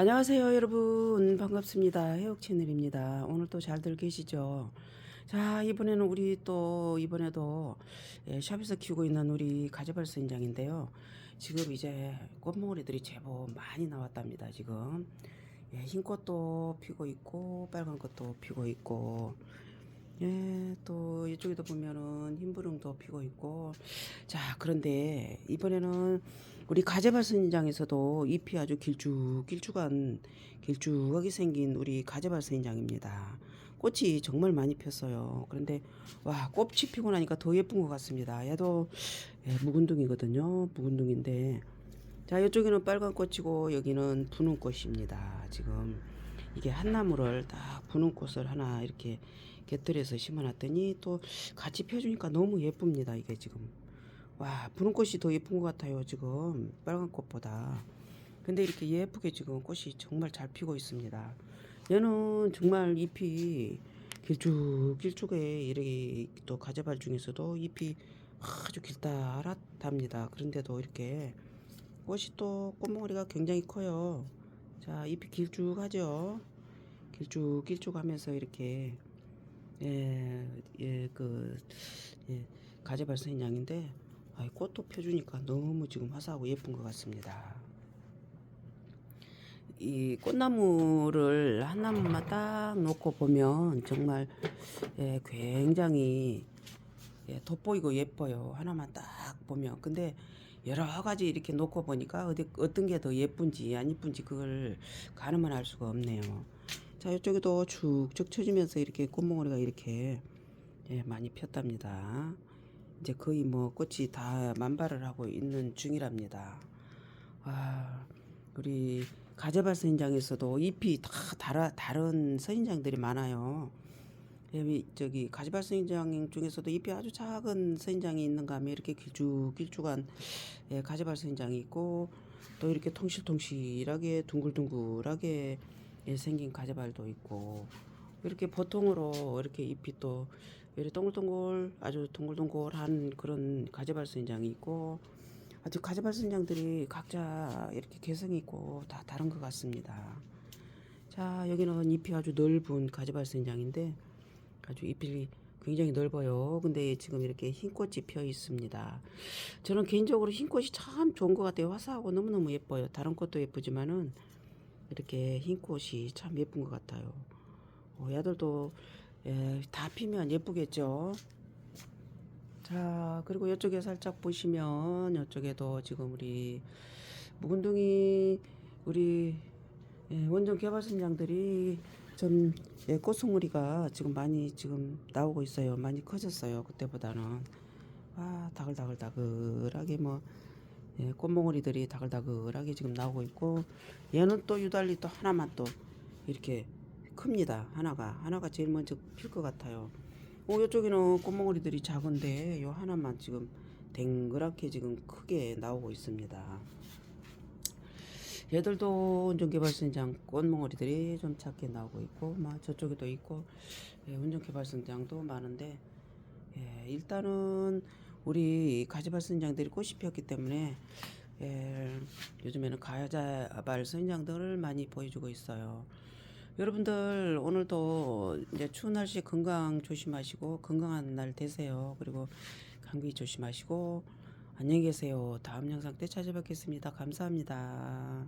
안녕하세요 여러분. 반갑습니다. 해옥 채널입니다. 오늘 또 잘들 계시죠? 자 이번에는 우리 또 이번에도 예, 샵에서 키우고 있는 우리 가재발선장인데요. 지금 이제 꽃몽오리들이 제법 많이 나왔답니다 지금. 예, 흰 꽃도 피고 있고 빨간 꽃도 피고 있고 예, 또 이쪽에도 보면은 흰부릉도 피고 있고 자 그런데 이번에는 우리 가재발선장에서도 잎이 아주 길쭉 길쭉한 길쭉하게 생긴 우리 가재발선장입니다. 꽃이 정말 많이 폈어요. 그런데 와 꽃이 피고 나니까 더 예쁜 것 같습니다. 얘도 예, 묵은둥이거든요. 묵은둥인데 자 이쪽에는 빨간 꽃이고 여기는 분홍 꽃입니다. 지금 이게 한 나무를 딱 분홍 꽃을 하나 이렇게 곁들여서 심어놨더니 또 같이 펴주니까 너무 예쁩니다. 이게 지금 와 분홍 꽃이 더 예쁜 것 같아요. 지금 빨간 꽃보다. 근데 이렇게 예쁘게 지금 꽃이 정말 잘 피고 있습니다. 얘는 정말 잎이 길쭉길쭉해 이렇게 또 가재발 중에서도 잎이 아주 길다랗답니다. 그런데도 이렇게 꽃이 또 꽃몽어리가 굉장히 커요. 자 잎이 길쭉하죠. 길쭉길쭉하면서 이렇게 예 예 그 예, 가재발선 양인데 아, 꽃도 펴주니까 너무 지금 화사하고 예쁜 것 같습니다. 이 꽃나무를 한 나무만 딱 놓고 보면 정말 예, 굉장히 예, 돋보이고 예뻐요. 하나만 딱 보면. 근데 여러 가지 이렇게 놓고 보니까 어디 어떤 게 더 예쁜지 안 예쁜지 그걸 가늠을 할 수가 없네요. 자 이쪽에도 축축 쳐지면서 이렇게 꽃몽오리가 이렇게 예, 많이 폈답니다. 이제 거의 뭐 꽃이 다 만발을 하고 있는 중이랍니다. 아 우리 가재발 선인장에서도 잎이 다 다라, 다른 선인장들이 많아요. 여기 저기 가지발 선인장 중에서도 잎이 아주 작은 선인장이 있는가 하면 이렇게 길쭉길쭉한 예, 가지발 선인장이 있고 또 이렇게 통실통실하게 둥글둥글하게 예, 생긴 가지발도 있고 이렇게 보통으로 이렇게 잎이 또 이렇게 동글동글 아주 동글동글한 그런 가지발 선인장이 있고 아주 가지발 선인장들이 각자 이렇게 개성이 있고 다 다른 것 같습니다. 자 여기는 잎이 아주 넓은 가지발 선인장인데 아주 잎이 굉장히 넓어요. 근데 지금 이렇게 흰 꽃이 펴 있습니다. 저는 개인적으로 흰 꽃이 참 좋은 것 같아요. 화사하고 너무너무 예뻐요. 다른 꽃도 예쁘지만은 이렇게 흰 꽃이 참 예쁜 것 같아요. 어, 얘들도 예, 다 피면 예쁘겠죠. 자, 그리고 이쪽에 살짝 보시면 이쪽에도 지금 우리 묵은둥이 우리 예, 원전 개발선장들이 좀 예, 꽃송우리가 지금 많이 지금 나오고 있어요. 많이 커졌어요. 그때보다는 와 다글다글다글하게 뭐 예, 꽃몽우리들이 다글다글하게 지금 나오고 있고 얘는 또 유달리 또 하나만 또 이렇게 큽니다. 하나가 하나가 제일 먼저 필 것 같아요. 오 이쪽에는 꽃몽우리들이 작은데 요 하나만 지금 댕그랗게 지금 크게 나오고 있습니다. 얘들도 운전개발선장 꽃몽어리들이 좀 작게 나오고 있고 막 저쪽에도 있고 예, 운전개발선장도 많은데 예, 일단은 우리 가지발 선장들이 꽃이 피었기 때문에 예, 요즘에는 가야자발 선장들을 많이 보여주고 있어요. 여러분들 오늘도 이제 추운 날씨 건강 조심하시고 건강한 날 되세요. 그리고 감기 조심하시고 안녕히 계세요. 다음 영상 때 찾아뵙겠습니다. 감사합니다.